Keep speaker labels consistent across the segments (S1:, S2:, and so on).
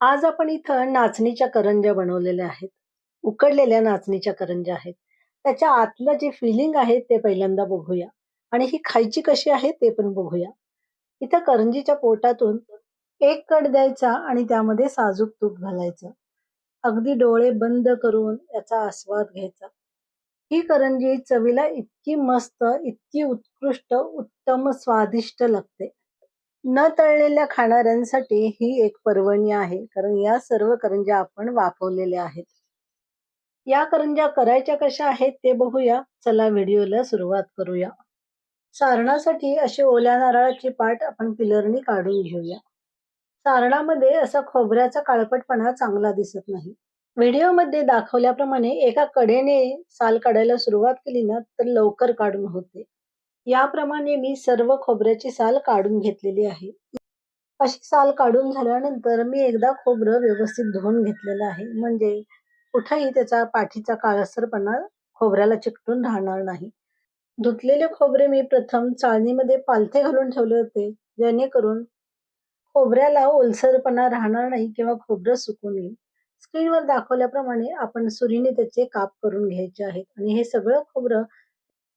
S1: आज आपण इथं नाचणीच्या करंज्या बनवलेल्या आहेत. उकडलेल्या नाचणीच्या करंज्या आहेत. त्याच्या आतलं जे फिलिंग आहे ते पहिल्यांदा बघूया आणि ही खायची कशी आहे ते पण बघूया. इथं करंजीच्या पोटातून एक कट द्यायचा आणि त्यामध्ये साजूक तूप घालायचं. अगदी डोळे बंद करून याचा आस्वाद घ्यायचा. ही करंजी चवीला इतकी मस्त, इतकी उत्कृष्ट, उत्तम स्वादिष्ट लागते. न तळलेल्या खाणाऱ्यांसाठी ही एक पर्वणी आहे कारण या सर्व करंज्या आपण वाफवलेल्या आहेत. या करंज्या करायच्या कशा आहेत ते बघूया. चला व्हिडिओला सुरुवात करूया. सारणासाठी अशी ओल्या नारळाची पाट आपण पिलरनी काढून घेऊया. सारणामध्ये असा खोबऱ्याचा काळपटपणा चांगला दिसत नाही. व्हिडिओमध्ये दाखवल्याप्रमाणे एका कडेने साल काढायला सुरुवात केली ना तर लवकर काढून होते. याप्रमाणे मी सर्व खोबऱ्याची साल काढून घेतलेली आहे. अशी साल काढून झाल्यानंतर मी एकदा खोबरं व्यवस्थित धुवून घेतलेलं आहे. म्हणजे कुठेही त्याचा पाठीचा काळसरपणा खोबऱ्याला चिकटून राहणार नाही. धुतलेले खोबरे मी प्रथम चाळणीमध्ये पालथे घालून ठेवले होते जेणेकरून खोबऱ्याला ओलसरपणा राहणार नाही किंवा खोबरं सुकून येईल. स्क्रीनवर दाखवल्याप्रमाणे आपण सुरीने त्याचे काप करून घ्यायचे आहेत आणि हे सगळं खोबरं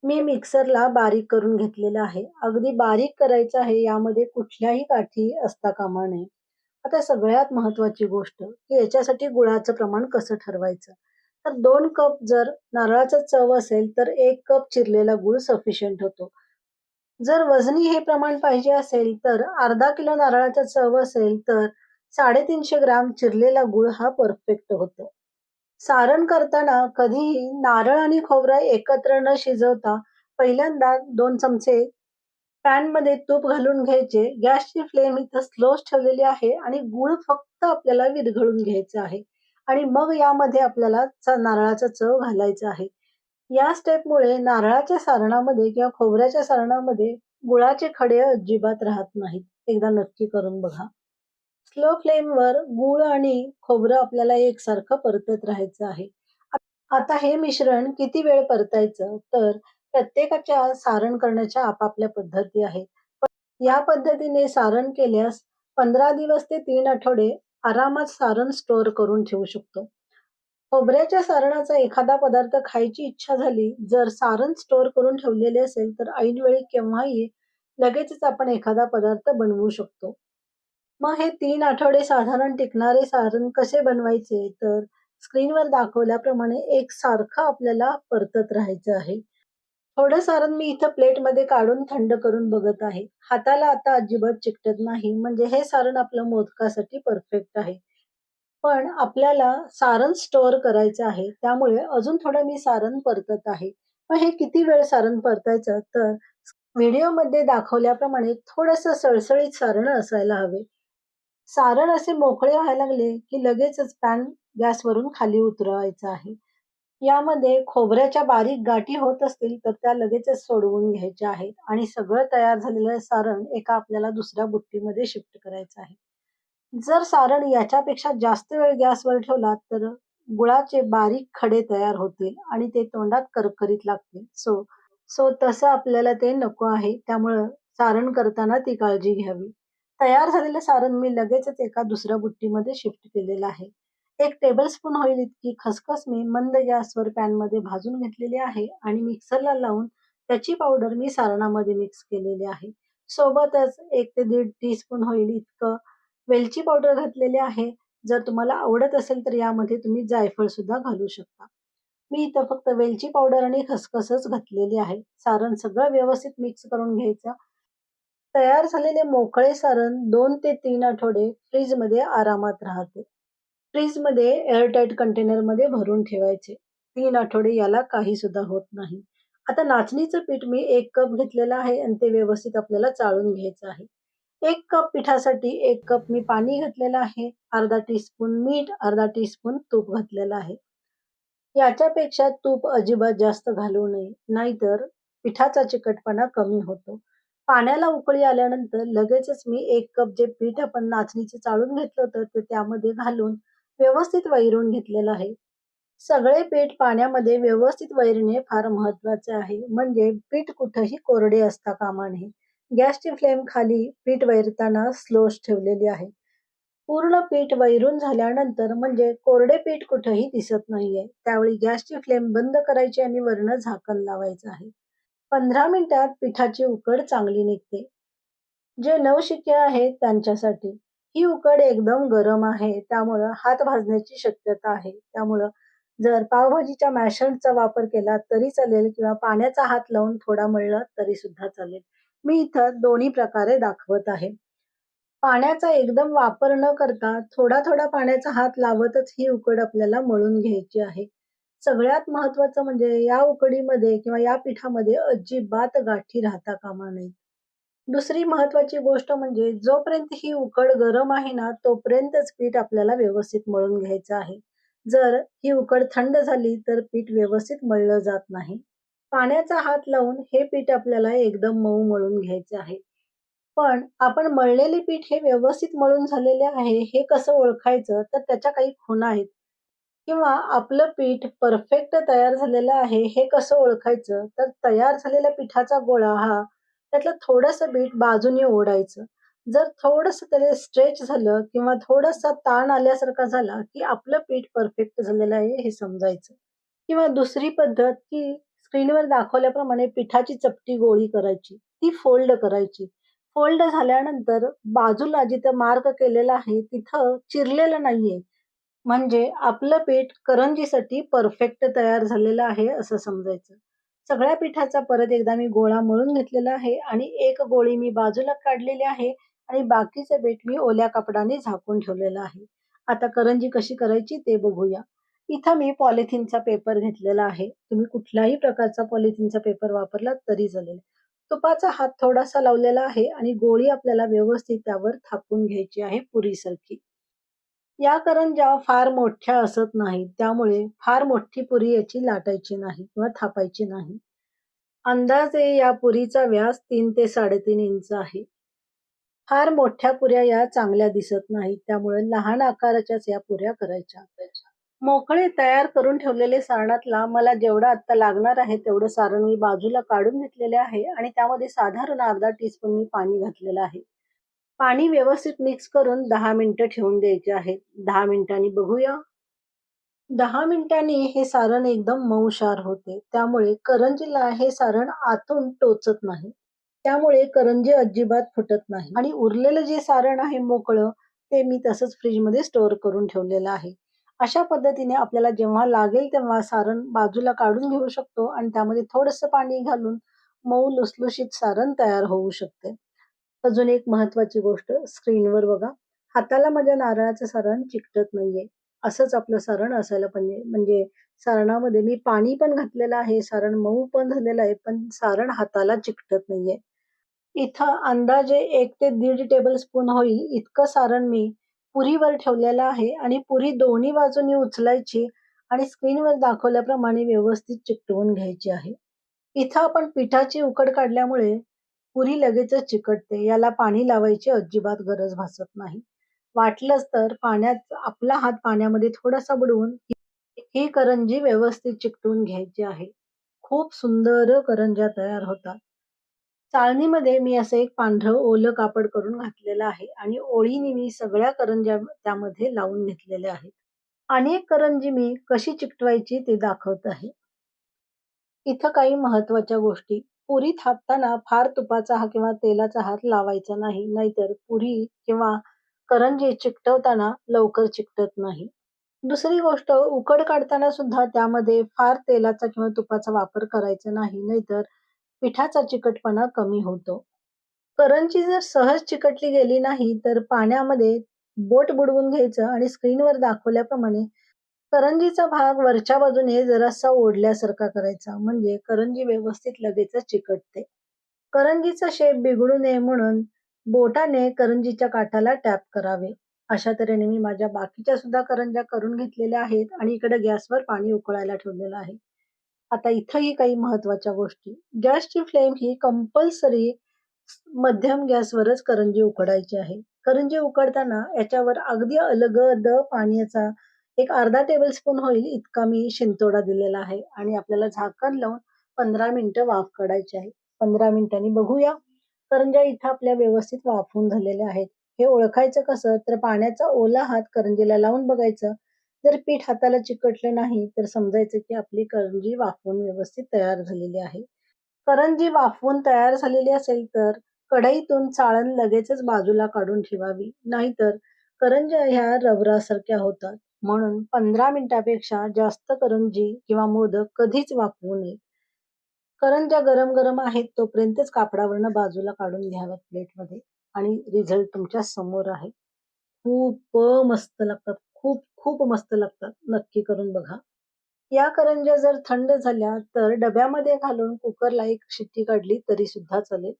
S1: मी मिक्सरला बारीक करून घेतलेलं आहे. अगदी बारीक करायचं आहे. यामध्ये कुठल्याही काठी असता कामा नये. आता सगळ्यात महत्वाची गोष्ट की याच्यासाठी गुळाचं प्रमाण कसं ठरवायचं. तर दोन कप जर नारळाचा चव असेल तर एक कप चिरलेला गुळ सफिशियंट होतो. जर वजनी हे प्रमाण पाहिजे असेल तर अर्धा किलो नारळाचा चव असेल तर 350 ग्राम चिरलेला गुळ हा परफेक्ट होतो. सारण करताना कधीही नारळ आणि खोबरं एकत्र न शिजवता पहिल्यांदा दोन चमचे पॅनमध्ये तूप घालून घ्यायचे. गॅसची फ्लेम इथं स्लोच ठेवलेली आहे आणि गूळ फक्त आपल्याला विरघळून घ्यायचं आहे आणि मग यामध्ये आपल्याला नारळाचा चव घालायचा आहे. या स्टेपमुळे नारळाच्या सारणामध्ये किंवा खोबऱ्याच्या सारणामध्ये गुळाचे खडे अजिबात राहत नाहीत. एकदा नक्की करून बघा. स्लो फ्लेमवर गूळ आणि खोबरं आपल्याला एकसारखं परतत राहायचं आहे. आता हे मिश्रण किती वेळ परतायचं तर प्रत्येकाच्या सारण करण्याच्या आपापल्या पद्धती आहेत. पण या पद्धतीने सारण केल्यास 15 दिवस ते तीन आठवडे आरामात सारण स्टोअर करून ठेवू शकतो. खोबऱ्याच्या सारणाचा एखादा पदार्थ खायची इच्छा झाली, जर सारण स्टोअर करून ठेवलेले असेल तर ऐनवेळी केव्हाही लगेचच आपण एखादा पदार्थ बनवू शकतो. मग हे तीन आठवडे साधारण टिकणारे सारण कसे बनवायचे तर स्क्रीनवर दाखवल्याप्रमाणे एक सारखं आपल्याला परतत राहायचं आहे. थोडं सारण मी इथं प्लेटमध्ये काढून थंड करून बघत आहे. हाताला आता अजिबात चिकटत नाही म्हणजे हे सारण आपलं मोदकासाठी परफेक्ट आहे. पण आपल्याला सारण स्टोअर करायचं आहे त्यामुळे अजून थोडं मी सारण परतत आहे. मग हे किती वेळ सारण परतायचं तर व्हिडिओमध्ये दाखवल्याप्रमाणे थोडंसं सळसळीत सारण असायला हवे. सारण असे मोकळे व्हायला लागले की लगेचच पॅन गॅसवरून खाली उतरवायचं आहे. यामध्ये खोबऱ्याच्या बारीक गाठी होत असतील तर त्या लगेचच सोडवून घ्यायच्या आहेत आणि सगळं तयार झालेलं सारण एका आपल्याला दुसऱ्या बुट्टीमध्ये शिफ्ट करायचं आहे. जर सारण याच्यापेक्षा जास्त वेळ गॅसवर ठेवला तर गुळाचे बारीक खडे तयार होतील आणि ते तोंडात करकरीत लागतील. सो सो तसं आपल्याला ते नको आहे. त्यामुळं सारण करताना ती काळजी घ्यावी. तयार झालेलं सारण मी लगेचच एका दुसऱ्या बुट्टीमध्ये शिफ्ट केलेलं आहे. एक टेबलस्पून होईल इतकी खसखस मी मंद गॅसवर पॅनमध्ये भाजून घेतलेली आहे आणि मिक्सरला लावून त्याची पावडर मी सारणामध्ये मिक्स केलेली आहे. सोबतच एक ते दीड टीस्पून होईल इतकं वेलची पावडर घातलेली आहे. जर तुम्हाला आवडत असेल तर यामध्ये तुम्ही जायफळ सुद्धा घालू शकता. मी इथं फक्त वेलची पावडर आणि खसखसच घातलेली आहे. सारण सगळं व्यवस्थित मिक्स करून घ्यायचं. तयार झालेले मोकळे सारण दोन ते तीन आठवडे फ्रीजमध्ये आरामात राहते. फ्रीजमध्ये एअरटाईट कंटेनरमध्ये भरून ठेवायचे. तीन आठवडे याला काही सुद्धा होत नाही. आता नाचणीचं पीठ मी एक कप घेतलेलं आहे आणि ते व्यवस्थित आपल्याला चाळून घ्यायचं आहे. एक कप पिठासाठी एक कप मी पाणी घातलेलं आहे. अर्धा टीस्पून मीठ, अर्धा टीस्पून तूप घातलेलं आहे. याच्यापेक्षा तूप अजिबात जास्त घालू नये. नाहीतर पिठाचा चिकटपणा कमी होतो. पाण्याला उकळी आल्यानंतर लगेचच मी एक कप जे पीठ आपण नाचणीचे चाळून घेतलं होतं ते त्यामध्ये घालून व्यवस्थित वैरून घेतलेलं आहे. सगळे पीठ पाण्यामध्ये व्यवस्थित वैरणे फार महत्त्वाचे आहे. म्हणजे पीठ कुठंही कोरडे असता कामा नये. गॅसची फ्लेम खाली पीठ वैरताना स्लोच ठेवलेली आहे. पूर्ण पीठ वैरून झाल्यानंतर म्हणजे कोरडे पीठ कुठंही दिसत नाहीये. त्यावेळी गॅसची फ्लेम बंद करायची आणि वरण झाकण लावायचं आहे. 15 मिनिटात पिठाची उकड चांगली निघते. जे नवशिके आहेत त्यांच्यासाठी ही उकड एकदम गरम आहे. त्यामुळं हात भाजण्याची शक्यता आहे. त्यामुळं जर पावभाजीच्या मॅशनचा वापर केला तरी चालेल किंवा पाण्याचा हात लावून थोडा मळला तरी सुद्धा चालेल. मी इथं दोन्ही प्रकारे दाखवत आहे. पाण्याचा एकदम वापर न करता थोडा-थोडा पाण्याचा हात लावतच ही उकड आपल्याला मळून घ्यायची आहे. सगळ्यात महत्त्वाचं म्हणजे या उकडीमध्ये किंवा या पिठामध्ये अजिबात गाठी राहता कामा नये दुसरी महत्त्वाची गोष्ट म्हणजे जोपर्यंत ही उकड गरम आहे ना, तोपर्यंतच पीठ आपल्याला व्यवस्थित मळून घ्यायचं आहे. जर ही उकड थंड झाली तर पीठ व्यवस्थित मळलं जात नाही. पाण्याचा हात लावून हे पीठ आपल्याला एकदम मऊ मळून घ्यायचे आहे. पण आपण मळलेले पीठ हे व्यवस्थित मळून झालेले आहे हे कसं ओळखायचं? तर त्याच्या काही खुणा आहेत. किंवा आपलं पीठ परफेक्ट तयार झालेलं आहे हे कसं ओळखायचं? तर तयार झालेल्या पिठाचा गोळा हा त्यातलं थोडंसं पीठ बाजूने ओढायचं. जर थोडंसं त्याला स्ट्रेच झालं किंवा थोडासा ताण आल्यासारखा झाला, की आपलं पीठ परफेक्ट झालेलं आहे हे समजायचं. किंवा दुसरी पद्धत की स्क्रीनवर दाखवल्याप्रमाणे पिठाची चपटी गोळी करायची. ती फोल्ड करायची. फोल्ड झाल्यानंतर बाजूला जिथं मार्क केलेला आहे तिथं चिरलेलं नाहीये. म्हणजे आपलं पीठ करंजीसाठी परफेक्ट तयार झालेलं आहे असं समजायचं. सगळ्या पिठाचा परत एकदा मी गोळा मळून घेतलेला आहे आणि एक गोळी मी बाजूला काढलेली आहे आणि बाकीचं पीठ मी ओल्या कापडाने झाकून ठेवलेलं आहे. आता करंजी कशी करायची ते बघूया. इथं मी पॉलिथिनचा पेपर घेतलेला आहे. तुम्ही कुठल्याही प्रकारचा पॉलिथिनचा पेपर वापरलात तरी चालेल. तुपाचा हात थोडासा लावलेला आहे आणि गोळी आपल्याला व्यवस्थित त्यावर थापून घ्यायची आहे पुरीसारखी. या करंज्या फार मोठ्या असत नाहीत. त्यामुळे फार मोठी पुरी याची लाटायची नाही किंवा थापायची नाही. अंदाजे या पुरीचा व्यास तीन ते 3.5 इंच आहे. फार मोठ्या पुऱ्या या चांगल्या दिसत नाहीत. त्यामुळे लहान आकाराच्याच या पुऱ्या करायच्या. मोकळे तयार करून ठेवलेले सारणातला मला जेवढं आत्ता लागणार आहे तेवढं सारण मी बाजूला काढून घेतलेले आहे आणि त्यामध्ये साधारण अर्धा टीस्पून मी पाणी घातलेलं आहे. पाणी व्यवस्थित मिक्स करून दहा मिनिटं ठेवून द्यायचे आहेत दहा मिनिटांनी बघूया. दहा मिनिटांनी हे सारण एकदम मऊशार होते. त्यामुळे करंजीला हे सारण आतून टोचत नाही. त्यामुळे करंजी अजिबात फुटत नाही आणि उरलेलं जे सारण आहे मोकळं ते मी तसंच फ्रीजमध्ये स्टोअर करून ठेवलेलं आहे. अशा पद्धतीने आपल्याला जेव्हा लागेल तेव्हा सारण बाजूला काढून घेऊ शकतो आणि त्यामध्ये थोडंसं पाणी घालून मऊ लुसलुशीत सारण तयार होऊ शकते. अजून एक महत्वाची गोष्ट स्क्रीनवर बघा. हाताला माझ्या नारळाचं सारण चिकटत नाहीये. असंच आपलं सारण असायला पाहिजे. म्हणजे सारणामध्ये मी पाणी पण घातलेलं आहे. सारण मऊ पण झालेलं आहे. पण सारण हाताला चिकटत नाहीये. इथं अंदाजे एक ते दीड टेबल स्पून होईल इतकं सारण मी पुरीवर ठेवलेलं आहे आणि पुरी दोन्ही बाजूनी उचलायची आणि स्क्रीनवर दाखवल्याप्रमाणे व्यवस्थित चिकटवून घ्यायची आहे. इथं आपण पिठाची उकड काढल्यामुळे पुरी लगेचच चिकटते. याला पाणी लावायची अजिबात गरज भासत नाही. वाटलंच तर पाण्यात आपला हात पाण्यामध्ये थोडासा बुडवून ही करंजी व्यवस्थित चिकटून घ्यायची आहे. खूप सुंदर करंज्या तयार होतात. चाळणीमध्ये मी असं एक पांढरं ओलं कापड करून घातलेलं आहे आणि ओळीने मी सगळ्या करंज्या त्यामध्ये लावून घेतलेल्या आहेत. आणि एक करंजी मी कशी चिकटवायची ते दाखवत आहे. इथं काही महत्त्वाच्या गोष्टी. पुरी थापताना फार तुपाचा हा किंवा तेलाचा हात लावायचा नाही. नाहीतर पुरी किंवा करंजी चिकटवताना लवकर चिकटत नाही. दुसरी गोष्ट उकड काढताना सुद्धा त्यामध्ये फार तेलाचा किंवा तुपाचा वापर करायचा नाही. नाहीतर पिठाचा चिकटपणा कमी होतो. करंजी जर सहज चिकटली गेली नाही तर पाण्यामध्ये बोट बुडवून घ्यायचं आणि स्क्रीनवर दाखवल्याप्रमाणे करंजीचा भाग वरच्या बाजूने जरासा ओढल्यासारखा करायचा. म्हणजे करंजी व्यवस्थित लगेचच चिकटते. करंजीचा शेप बिघडू नये म्हणून बोटाने करंजीच्या काठाला टॅप करावे. अशा तऱ्हेने मी माझ्या बाकीच्या सुद्धा करंज्या करून घेतलेल्या आहेत आणि इकडे गॅसवर पाणी उकळायला ठेवलेलं आहे. आता इथंही काही महत्त्वाच्या गोष्टी. गॅसची फ्लेम ही कंपल्सरी मध्यम गॅसवरच करंजी उकडायची आहे. करंजी उकडताना याच्यावर अगदी अलगद पाण्याचा एक अर्धा टेबल स्पून होईल इतका मी शिंतोडा दिलेला आहे आणि आपल्याला झाकण लावून 15 मिनिटं वाफ काढायची आहे. 15 मिनिटांनी बघूया. करंज्या इथं आपल्या व्यवस्थित वाफवून झालेल्या आहेत. हे ओळखायचं कसं तर पाण्याचा ओला हात करंजीला लावून बघायचं. जर पीठ हाताला चिकटलं नाही तर समजायचं की आपली करंजी वाफवून व्यवस्थित तयार झालेली आहे. करंजी वाफवून तयार झालेली असेल तर कढईतून चाळण लगेचच बाजूला काढून ठेवावी. नाहीतर करंज्या ह्या रबरासारख्या होतात. म्हणून 15 मिनिटापेक्षा जास्त करंजी किंवा मोदक कधीच वापरू नये करंज्या गरम-गरम आहेत तोपर्यंतच कापडावरनं बाजूला काढून घ्याव्यात प्लेटमध्ये आणि रिझल्ट तुमच्यासमोर आहे. खूप मस्त लागतात. खूप खूप मस्त लागतात. नक्की करून बघा. या करंज्या जर थंड झाल्या तर डब्यामध्ये घालून कुकरला एक शिट्टी काढली तरी सुद्धा चालेल.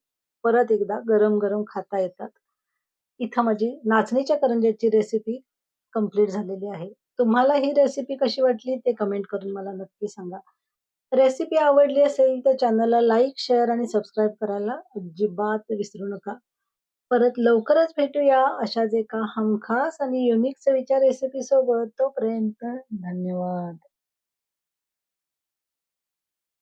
S1: परत एकदा गरम-गरम खाता येतात. इथं माझी नाचणीच्या करंज्याची रेसिपी कंप्लीट झालेली आहे. तुम्हाला ही रेसिपी कशी वाटली ते कमेंट करून मला नक्की सांगा. रेसिपी आवडली असेल तर चॅनलला लाईक, शेअर आणि सबस्क्राईब करायला अजिबात विसरू नका. परत लवकरच भेटूया अशाच एका हमखास आणि युनिक चवीच्या रेसिपीसोबत. तोपर्यंत धन्यवाद.